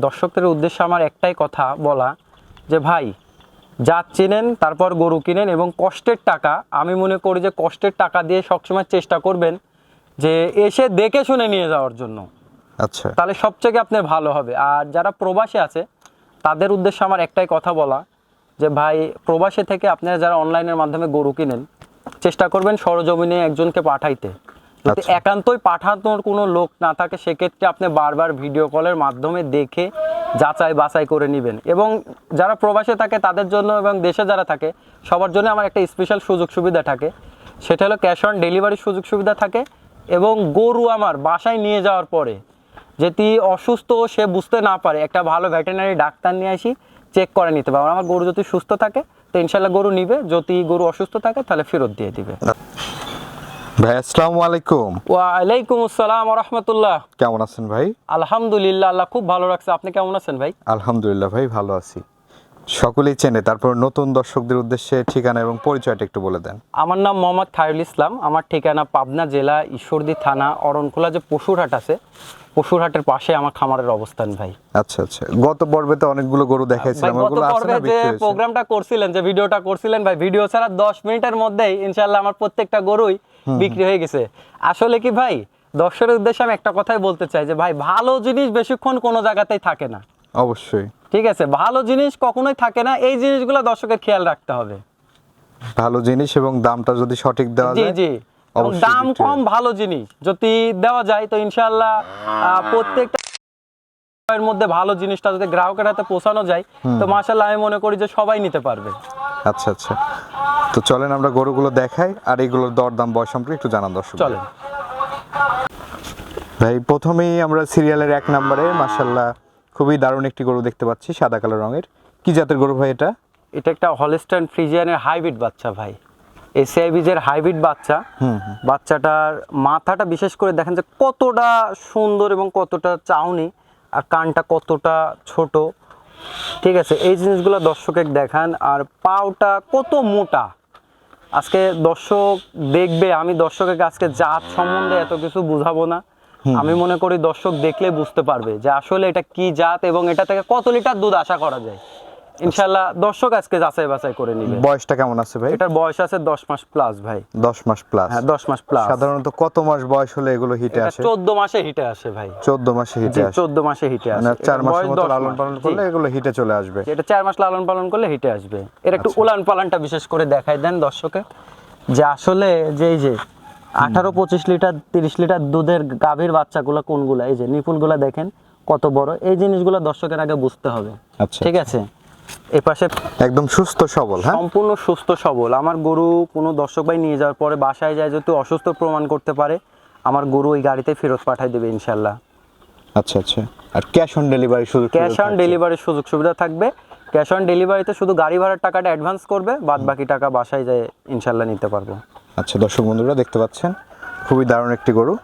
দর্শকদের উদ্দেশ্যে আমার একটাই কথা বলা যে ভাই জাত চিনেন তারপর গরু কিনেন এবং কষ্টের টাকা আমি মনে করি যে কষ্টের টাকা দিয়ে সবসময় চেষ্টা করবেন যে এসে দেখে শুনে নিয়ে যাওয়ার জন্য। আচ্ছা। তাহলে সবচেয়ে আপনার ভালো হবে। আর যারা প্রবাসী আছে তাদের উদ্দেশ্যে আমার একটাই কথা বলা যে ভাই প্রবাসী থেকে আপনারা যারা অনলাইনের মাধ্যমে গরু কিনেন চেষ্টা করবেন সরজমিনে একজনকে পাঠাইতে। যদি আচ্ছা। একান্তই পাঠানোর কোনো লোক না থাকে সেক্ষেত্রে আপনি বারবার ভিডিও কলের মাধ্যমে দেখে যাচাই বাছাই করে নেবেন। এবং যারা প্রবাসে থাকে তাদের জন্য এবং দেশে যারা থাকে সবার জন্য আমার একটা স্পেশাল সুযোগ সুবিধা থাকে। সেটা হলো ক্যাশ অন ডেলিভারির সুযোগ সুবিধা থাকে এবং গরু আমার বাসায় নিয়ে যাওয়ার পরে যদি অসুস্থ সে বুঝতে না পারে একটা ভালো ভেটেরিনারি ডাক্তার নিয়ে আসি চেক করে নিতে পারবে। আমার গরু যদি সুস্থ থাকে তো ইনশাল্লাহ গরু নিবে যদি গরু অসুস্থ থাকে তাহলে ফেরত দিয়ে দিবে। ভাই আসসালামু আলাইকুম। ওয়ালাইকুম আসসালাম রহমতুল্লাহ। কেমন আছেন ভাই? আলহামদুলিল্লাহ আল্লাহ খুব ভালো রাখছে। আপনি কেমন আছেন ভাই? আলহামদুলিল্লাহ ভাই ভালো আছি। সকলেই চেনে তারপর নতুন দর্শকদের উদ্দেশ্যে ঠিকানা এবং পরিচয়টা একটু বলে দেন। আমার নাম মোহাম্মদ খায়রুল ইসলাম। আমার ঠিকানা পাবনা জেলা ঈশ্বরদী থানা অরণখোলা যে পশুরহাট আছে পশুরহাটের পাশে আমার খামারের অবস্থান ভাই। আচ্ছা আচ্ছা। গত পর্বে তো অনেকগুলো গরু ভাই দেখাইছিলাম ওগুলো আছে যে প্রোগ্রামটা করছিলেন যে ভিডিওটা করছিলেন ভাই ভিডিও ছাড়া দশ মিনিটের মধ্যেই ইনশাল্লাহ আমার প্রত্যেকটা গরুই বিক্রি হয়ে গেছে। আসলে কি ভাই? দর্শকের উদ্দেশ্যে আমি একটা কথাই বলতে চাই যে ভাই ভালো জিনিস বেশিক্ষণ কোনো জায়গাতেই থাকে না। অবশ্যই। ঠিক আছে? ভালো জিনিস কখনোই থাকে না। এই জিনিসগুলো দর্শকের খেয়াল রাখতে হবে। ভালো জিনিস এবং দামটা যদি সঠিক দেওয়া যায় জি। এবং দাম কম ভালো জিনিস। যদি দেওয়া যায় তো ইনশাআল্লাহ আহ, প্রত্যেকটা এর মধ্যে ভালো জিনিসটা যদি গ্রাহকের হাতে পৌঁছানো যায় তো মাশাল্লাহ আমি মনে করি যে সবাই নিতে পারবে। আচ্ছা আচ্ছা। তো চলেন আমরা গরুগুলো দেখাই আর এইগুলোর দরদাম বয়স সম্পর্কে একটু জানান দর্শক। চলেন। ভাই প্রথমেই আমরা সিরিয়ালের এক নম্বরে মাশাল্লাহ খুবই দারুণ একটি গরু দেখতে পাচ্ছি সাদা কালো রঙের। কি জাতের গরু ভাই এটা? এটা একটা হলিস্টান ফ্রিজিয়ানের হাইব্রিড বাচ্চা ভাই। এসিআই বীজের হাইব্রিড বাচ্চা। বাচ্চাটার মাথাটা বিশেষ করে দেখেন যে কতটা সুন্দর এবং কতটা চাউনি আর কানটা কতটা ছোট। ঠিক আছে এই জিনিসগুলো দর্শকের দেখান আর পাওটা কত মোটা। আজকে দর্শক দেখবে আমি দর্শকের আজকে জাত সম্বন্ধে এত কিছু বুঝাবো না। আমি মনে করি দর্শক দেখলে বুঝতে পারবে যে আসলে এটা কি জাত এবং এটা থেকে কত লিটার দুধ আশা করা যায়। ইনশাল্লাহ দর্শক আজকে যাচাই বাছাই করে নিবে। বয়সটা কেমন আছে ভাই? এটার বয়স আছে দশ মাস প্লাস ভাই। দশ মাস প্লাস হ্যাঁ দশ মাস প্লাস সাধারণত কত মাস বয়স হলে এগুলো হিটে আসে? চোদ্দ মাসে হিটে আসে ভাই। চোদ্দ মাসে হিটে আসে। চোদ্দ মাসে হিটে আসে মানে চার এটার মাসের মতো লালন পালন করলে এগুলো হিটে চলে আসবে। এটা চার মাস লালন পালন করলে হিটে আসবে। এর একটু আচ্ছা। উলান পালনটা বিশেষ করে দেখাই দেন দর্শকে। যে আসলে যে এই যে আঠারো পঁচিশ লিটার তিরিশ লিটার দুধের গাভীর বাচ্চাগুলো কোনগুলো? এই যে নিপুলগুলো দেখেন কত বড়। এই জিনিসগুলো দর্শকের আগে বুঝতে হবে। আচ্ছা ঠিক আছে? এই পাশে একদম সুস্থ সবল হ্যাঁ? সম্পূর্ণ সুস্থ সবল। আমার গরু কোনো দর্শক ভাই নিয়ে যাওয়ার পরে বাসায় যায় যদি অসুস্থ প্রমাণ করতে পারে আমার গরু ওই গাড়িতে ফেরত পাঠাই দেবে ইনশাল্লাহ। আচ্ছা আচ্ছা। আর ক্যাশ অন ডেলিভারি শুধু ক্যাশ অন ডেলিভারির সুযোগ সুবিধা থাকবে। ক্যাশ অন ডেলিভারিতে শুধু গাড়ি ভাড়ার টাকাটা অ্যাডভান্স করবে বাদ বাকি টাকা বাসায় যায় ইনশাল্লাহ নিতে পারব। আচ্ছা দর্শক বন্ধুরা দেখতে পাচ্ছেন খুবই দারুণ একটি গরু।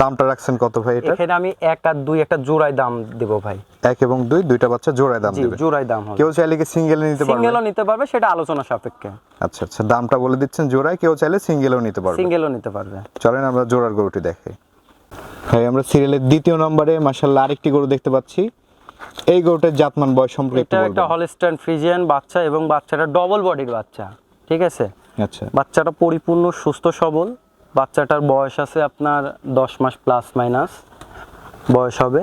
দামটা রাখছেন কত ভাই এটা? এখানে আমি এক আর দুই একটা জোড়ায় দাম দেবো ভাই। এক এবং দুই দুইটা বাচ্চা জোড়ায় দাম জি দিবে। জোড়ায় দাম হবে। কেউ চাইলে কি সিঙ্গেলে নিতে পারবে? সিঙ্গেলও নিতে পারবে সেটা আলোচনা সাপেক্ষে। আচ্ছা আচ্ছা দামটা বলে দিচ্ছেন জোড়ায় কেউ চাইলে সিঙ্গেলও নিতে পারবে। সিঙ্গেলও নিতে পারবে। চলেন আমরা জোড়ার গরুটি দেখাই ভাই আমরা সিরিয়ালের দ্বিতীয় নম্বরে মাশাল্লাহ আরেকটি গরু দেখতে পাচ্ছি। এই গরুটার জাতমান বয়স সম্পর্কে একটু এটা একটা হলিস্টান ফ্রিজিয়ান বাচ্চা এবং বাচ্চাটা ডবল বডির বাচ্চা ঠিক আছে? আচ্ছা। বাচ্চাটা পরিপূর্ণ সুস্থ সবল। বাচ্চাটার বয়স আছে আপনার দশ মাস প্লাস মাইনাস বয়স হবে।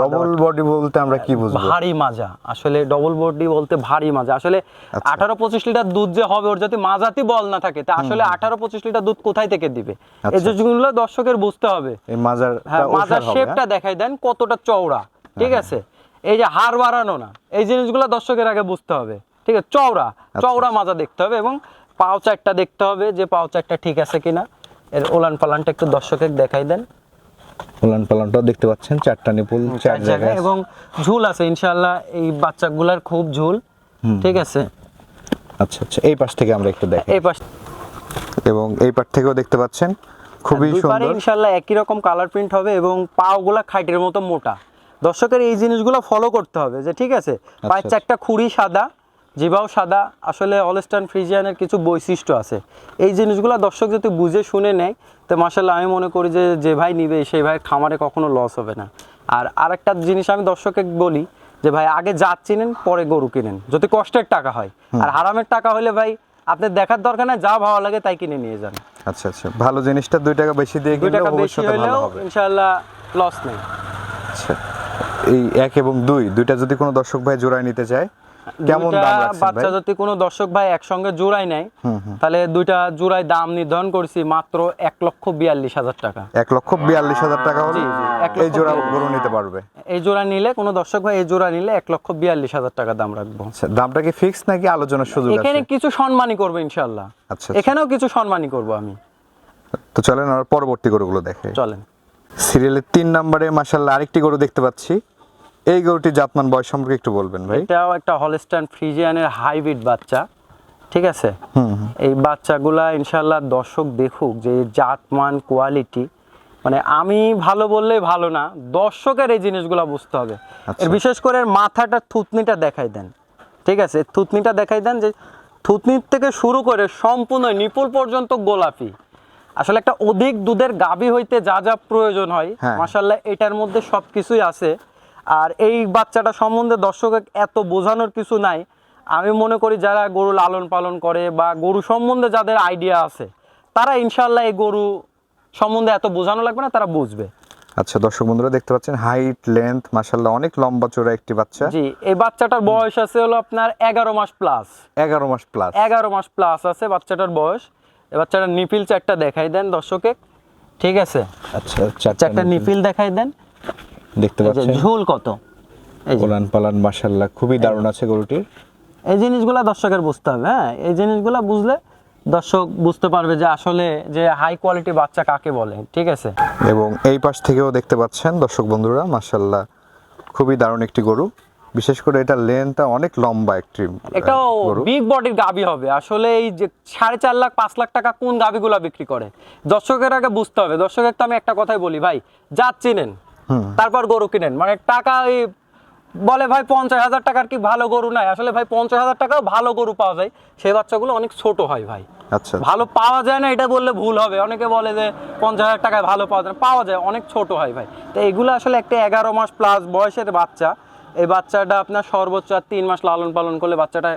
ডবল বডি বলতে আমরা কি বুঝব? ভারী মাজা। আসলে ডবল বডি বলতে ভারী মাজা। আসলে আচ্ছা। আঠারো পঁচিশ লিটার দুধ যে হবে ওর যদি মাজাতি বল না থাকে তা আসলে আঠারো পঁচিশ লিটার দুধ কোথায় থেকে দিবে? এই আচ্ছা। জিনিসগুলো দর্শকের বুঝতে হবে। এই মাজার হ্যাঁ মাজার শেপটা দেখাই দেন কতটা চওড়া। ঠিক হ্যাঁ, আছে? এই যে হাড় বাড়ানো না এই জিনিসগুলো দর্শকের আগে বুঝতে হবে। ঠিক আছে? চওড়া। আচ্ছা। চওড়া মাজা দেখতে হবে এবং পাও চারটা দেখতে হবে যে পাও চারটা ঠিক আছে কিনা। এর ওলান পালানটা একটু দর্শকের দেখাই দেন। ওলান পালানটাও দেখতে পাচ্ছেন চারটা নিপুল চার জায়গায় এবং ঝুল আছে ইনশাআল্লাহ এই বাচ্চাগুলার খুব ঝুল ঠিক আছে? আচ্ছা আচ্ছা এই পাশ থেকে আমরা একটু দেখি। এই পাশ এবং এই পাশ থেকেও দেখতে পাচ্ছেন খুবই সুন্দর। ইনশাআল্লাহ একই রকম কালার প্রিন্ট হবে এবং পাওগুলা খাইটের মতো মোটা। দর্শকের এই জিনিসগুলো ফলো করতে হবে যে ঠিক আছে? পায়ের আচ্ছা। চারটা খুঁড়ি সাদা জিবাও সাদা। আসলে অলস্টান ফ্রিজিয়ানের কিছু বৈশিষ্ট্য আছে। এই জিনিসগুলো দর্শক যদি বুঝে শুনে নেয় তো মাসাল্লাহ আমি মনে করি যে যে ভাই নিবে সেই ভাই খামারে কখনো লস হবে না। আর আরেকটা জিনিস আমি দর্শকে বলি যে ভাই আগে জাত চিনেন পরে গরু কিনেন। যদি কষ্টের টাকা হয়। আর হারামের টাকা হলে ভাই আপনার দেখার দরকার নাই যা ভালো লাগে তাই কিনে নিয়ে যান। আচ্ছা আচ্ছা। ভালো জিনিসটা দুই টাকা বেশি দিয়ে কিনলে ভবিষ্যতে ভালো হবে। ইনশাল্লাহ লস নেই। আচ্ছা। এই এক এবং দুই দুইটা যদি কোনো দর্শক ভাই জোড়ায় নিতে চায় কেমন দাম রাখছেন বাচ্চা যদি কোনো দর্শক ভাই একসঙ্গে জোড়াই নেয়। তাহলে দুইটা জোড়ায় দাম নির্ধারণ করছি মাত্র এক লক্ষ বিয়াল্লিশ হাজার টাকা। এক লক্ষ বিয়াল্লিশ হাজার টাকা হলে এই জোড়া গরু নিতে পারবে? এই জোড়া নিলে কোনো দর্শক ভাই এই জোড়া নিলে এক লক্ষ বিয়াল্লিশ হাজার টাকা দাম রাখব। আচ্ছা দামটা কি ফিক্স নাকি আলোচনার সুযোগ এখানে কিছু সম্মানই করব ইনশাল্লাহ আচ্ছা এখানেও কিছু সম্মানই করব আমি। তো চলেন আর পরবর্তী গরুগুলো দেখে। চলেন। সিরিয়ালের তিন নম্বরে মাসাল্লাহ আরেকটি গরু দেখতে পাচ্ছি। এই গরুটি জাতমান বয়স সম্পর্কে একটু বলবেন ভাই এটাও একটা হলস্টাইন ফ্রিজিয়ানের হাইব্রিড বাচ্চা ঠিক আছে। এই বাচ্চাগুলা ইনশাল্লাহ দর্শক দেখুক যে জাতমান কোয়ালিটি মানে আমি ভালো বললে ভালো না দর্শকের এই জিনিসগুলো বুঝতে হবে আচ্ছা। বিশেষ করে মাথাটা থুতনিটা দেখাই দেন ঠিক আছে থুতনিটা দেখাই দেন যে থুতনির থেকে শুরু করে সম্পূর্ণ নিপুল পর্যন্ত গোলাপি আসলে একটা অধিক দুধের গাভী হইতে যা যা প্রয়োজন হয় হ্যাঁ। মাসাল্লাহ এটার মধ্যে সব কিছুই আছে আর এই বাচ্চাটা সম্বন্ধে দর্শকের এত বোঝানোর কিছু নাই। আমি মনে করি যারা গরু লালন পালন করে বা গরু সম্বন্ধে যাদের আইডিয়া আছে তারা ইনশাল্লাহ এই গরু সম্বন্ধে এত বোঝানো লাগবে না তারা বুঝবে। আচ্ছা দর্শক বন্ধুরা দেখতে পাচ্ছেন হাইট লেন্থ মাসাল্লাহ অনেক লম্বা চোরা একটি বাচ্চা। জি এই বাচ্চাটার বয়স আছে হলো আপনার এগারো মাস প্লাস এগারো মাস প্লাস এগারো মাস প্লাস আছে বাচ্চাটার বয়স। এই বাচ্চাটার নিপিল চারটা দেখাই দেন দর্শকে। ঠিক আছে? আচ্ছা চারটা নিপিল দেখাই দেন। দেখতে পাচ্ছেন? ঝুল কত? কোলান পালান মাসাল্লাহ খুবই দারুণ আছে গরুটির এই জিনিসগুলো দর্শকের বুঝতে হবে হ্যাঁ? এই জিনিসগুলো বুঝলে দর্শক বুঝতে পারবে যে আসলে যে হাই কোয়ালিটি বাচ্চা কাকে বলে ঠিক আছে? এবং এই পাশ থেকেও দেখতে পাচ্ছেন দর্শক বন্ধুরা মাসাল্লাহ খুবই দারুণ একটি গরু। বিশেষ করে এটা লেন্থটা অনেক লম্বা একটি এটাও বিগ বডির গাবি হবে। আসলে এই যে সাড়ে চার লাখ পাঁচ লাখ টাকা কোন গাবিগুলো বিক্রি করে? দর্শকের আগে বুঝতে হবে। দর্শকের তো আমি একটা কথাই বলি ভাই যা চিনেন তারপর গরু কিনেন। মানে টাকা এই বলে ভাই পঞ্চাশ হাজার টাকার কি ভালো গরু নাই? আসলে ভাই পঞ্চাশ হাজার টাকাও ভালো গরু পাওয়া যায়। সেই বাচ্চাগুলো অনেক ছোট হয় ভাই। আচ্ছা। ভালো পাওয়া যায় না এটা বললে ভুল হবে। অনেকে বলে যে পঞ্চাশ হাজার টাকায় ভালো পাওয়া যায় পাওয়া যায় অনেক ছোট হয় ভাই। তো এগুলো আসলে একটা এগারো মাস প্লাস বয়সের বাচ্চা। এই বাচ্চাটা আপনার সর্বোচ্চ আর তিন মাস লালন পালন করলে বাচ্চাটা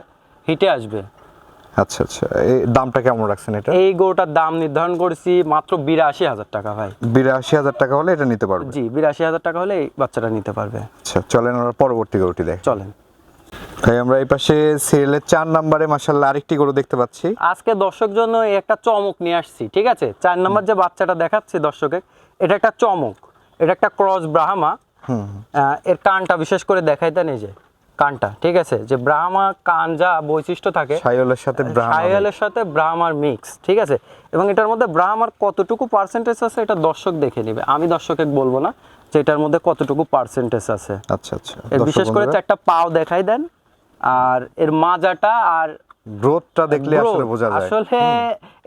হিটে আসবে। আচ্ছা আচ্ছা। এই দামটা কেমন রাখছেন এটা? এই গরুটার দাম নির্ধারণ করেছি মাত্র বিরাশি হাজার টাকা ভাই। বিরাশি হাজার টাকা হলে এটা নিতে পারবে? জি বিরাশি হাজার টাকা হলে এই বাচ্চাটা নিতে পারবে। আচ্ছা চলেন আমরা পরবর্তী গরুটি দেখ। চলেন। ভাই আমরা এই পাশে সিরিয়ালের চার নম্বরে মাসাল্লাহ আরেকটি গরু দেখতে পাচ্ছি। আজকে দর্শক জন্য একটা চমক নিয়ে আসছি ঠিক আছে? চার নম্বর যে বাচ্চাটা দেখাচ্ছি দর্শকে এটা একটা চমক। এটা একটা ক্রস ব্রাহ্মা। এর কানটা বিশেষ করে দেখাই দেন এই যে। কানটা ঠিক আছে? যে ব্রাহ্মা কান যা বৈশিষ্ট্য থাকে সাইওয়ালের সাথে ব্রাহ্মা সায়ালের সাথে ব্রাহ্মার মিক্স ঠিক আছে? এবং এটার মধ্যে ব্রাহ্মার কতটুকু পার্সেন্টেজ আছে এটা দর্শক দেখে নিবে। আমি দর্শকে বলব না যে এটার মধ্যে কতটুকু পার্সেন্টেজ আছে। আচ্ছা আচ্ছা। বিশেষ করে চারটা পাও দেখাই দেন আর এর মাজাটা আর গ্রোথটা দেখলে আসলে বোঝা যায়। আসলে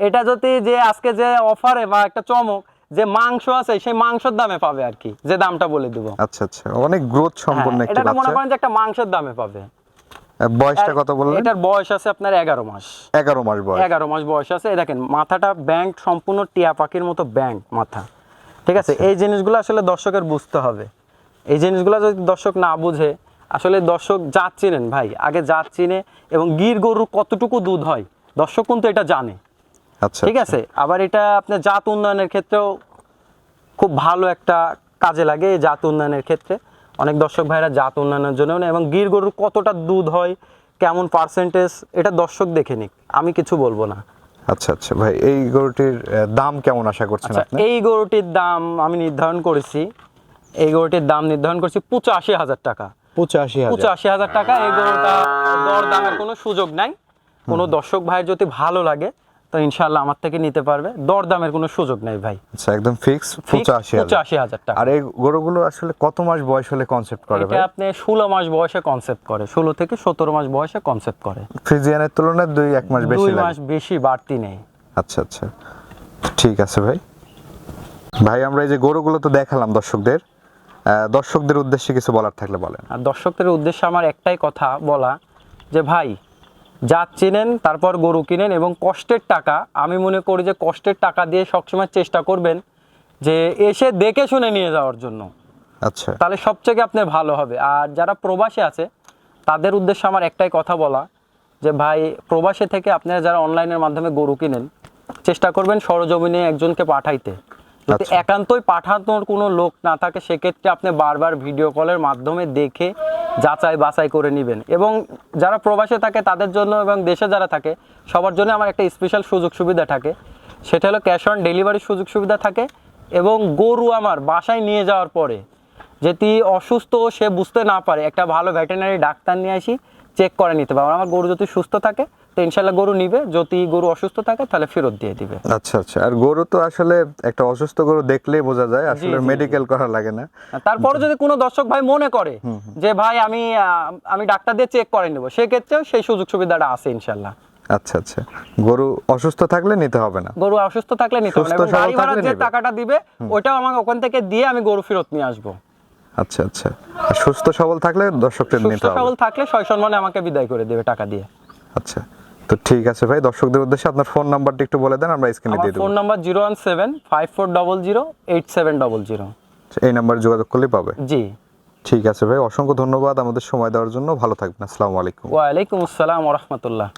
এটা যদি যে আজকে যে অফারে বা একটা চমক যে মাংস আছে সেই মাংসের দামে পাবে আর কি। যে দামটা বলে দিব। আচ্ছা আচ্ছা। অনেক গ্রোথ সম্পন্ন হ্যাঁ, একটি এটা মনে করেন যে একটা মাংসের দামে পাবে। বয়সটা কত বললেন? এটার বয়স আছে আপনার এগারো মাস। এগারো মাস বয়স। এগারো মাস বয়স আছে। এই দেখেন মাথাটা ব্যাংক সম্পূর্ণ টিয়া পাখির মতো ব্যাংক মাথা। ঠিক আছে? আচ্ছা। এই জিনিসগুলো আসলে দর্শকের বুঝতে হবে। এই জিনিসগুলো যদি দর্শক না বুঝে আসলে দর্শক জাত চিনেন ভাই। আগে জাত চিনে এবং গির গরুর কতটুকু দুধ হয় দর্শক কিন্তু এটা জানে। ঠিক আছে? আবার এটা আপনার জাত উন্নয়নের ক্ষেত্রেও খুব ভালো একটা কাজে লাগে এই জাত উন্নয়নের ক্ষেত্রে। অনেক দর্শক ভাইরা জাত উন্নয়নের জন্য এবং গির গরুর কতটা দুধ হয় কেমন পার্সেন্টেজ এটা দর্শক দেখে নিক। আমি কিছু বলব না। আচ্ছা আচ্ছা। ভাই এই গরুটির দাম কেমন আশা করছেন আচ্ছা আপনি? এই গরুটির দাম আমি নির্ধারণ করেছি। এই গরুটির দাম নির্ধারণ করছি পঁচাশি হাজার টাকা। পঁচাশি পঁচাশি হাজার টাকা এই গরুটা দর দামের কোনো সুযোগ নাই। কোনো দর্শক ভাইয়ের যদি ভালো লাগে তো ইনশাল্লাহ আমার থেকে নিতে পারবে। দর দামের কোনো সুযোগ নেই ভাই। আচ্ছা একদম ফিক্স Fix পঁচাশি হাজার। পঁচাশি হাজার টাকা। আর এই গরুগুলো আসলে কত মাস বয়স হলে কনসেপ্ট করে ভাই? এটা আপনি ষোলো মাস বয়সে কনসেপ্ট করে। ষোলো থেকে সতেরো মাস বয়সে কনসেপ্ট করে। ফ্রিজিয়ানের তুলনায় দুই এক মাস বেশি দুই লাগে। মাস বেশি বাড়তি নেই। আচ্ছা আচ্ছা। ঠিক আছে ভাই। ভাই আমরা এই যে গরুগুলো তো দেখালাম দর্শকদের। দর্শকদের উদ্দেশ্যে কিছু বলার থাকলে বলেন। আর দর্শকদের উদ্দেশ্যে আমার একটাই কথা বলা যে ভাই জাত চিনেন তারপর গরু কিনেন এবং কষ্টের টাকা আমি মনে করি যে কষ্টের টাকা দিয়ে সবসময় চেষ্টা করবেন যে এসে দেখে শুনে নিয়ে যাওয়ার জন্য। আচ্ছা। তাহলে সবচেয়ে আপনার ভালো হবে। আর যারা প্রবাসে আছে তাদের উদ্দেশ্যে আমার একটাই কথা বলা যে ভাই প্রবাসে থেকে আপনারা যারা অনলাইনের মাধ্যমে গরু কিনেন চেষ্টা করবেন সরজমিনে একজনকে পাঠাইতে। যদি আচ্ছা। একান্তই পাঠানোর কোনো লোক না থাকে সেক্ষেত্রে আপনি বারবার ভিডিও কলের মাধ্যমে দেখে যাচাই বাছাই করে নেবেন। এবং যারা প্রবাসে থাকে তাদের জন্য এবং দেশে যারা থাকে সবার জন্য আমার একটা স্পেশাল সুযোগ সুবিধা থাকে। সেটা হলো ক্যাশ অন ডেলিভারির সুযোগ সুবিধা থাকে এবং গরু আমার বাসায় নিয়ে যাওয়ার পরে যদি অসুস্থ সে বুঝতে না পারে একটা ভালো ভেটেরিনারি ডাক্তার নিয়ে আসি চেক করে নিতে পারবে। আমার গরু যদি সুস্থ থাকে তো ইনশাল্লাহ গরু নিবে যদি গরু অসুস্থ থাকে তাহলে ফেরত দিয়ে দিবে। আচ্ছা আচ্ছা। আর গরু তো আসলে একটা অসুস্থ গরু দেখলেই বোঝা যায় আসলে মেডিকেল করা লাগে না। তারপরে যদি কোনো দর্শক ভাই মনে করে যে ভাই আমি আমি ডাক্তার দিয়ে চেক করে নেব সেক্ষেত্রেও সেই সুযোগ সুবিধাটা আছে ইনশাল্লাহ আচ্ছা আচ্ছা। গরু অসুস্থ থাকলে নিতে হবে না। গরু অসুস্থ থাকলে নিতে হবে না। গাড়ি থাকলে যে টাকাটা দিবে ওইটাও আমাকে ওখান থেকে দিয়ে আমি গরু ফেরত নিয়ে আসব। আচ্ছা আচ্ছা। সুস্থ সবল থাকলে দর্শকদের নিতে হবে। সুস্থ সবল থাকলে সয় সম্মানে আমাকে বিদায় করে দেবে টাকা দিয়ে। আচ্ছা। তো ঠিক আছে ভাই দর্শকদের উদ্দেশ্যে আপনার ফোন নাম্বারটা একটু বলে দেন আমরা স্ক্রিনে দিয়ে দেব। Phone number zero one seven five four double zero eight seven double zero এই নাম্বার যোগাযোগ করলে পাবে? জি। ঠিক আছে ভাই অসংখ্য ধন্যবাদ আমাদের সময় দেওয়ার জন্য ভালো থাকবেন আসসালামু আলাইকুম। ওয়া আলাইকুম আসসালাম রহমতুল্লাহ।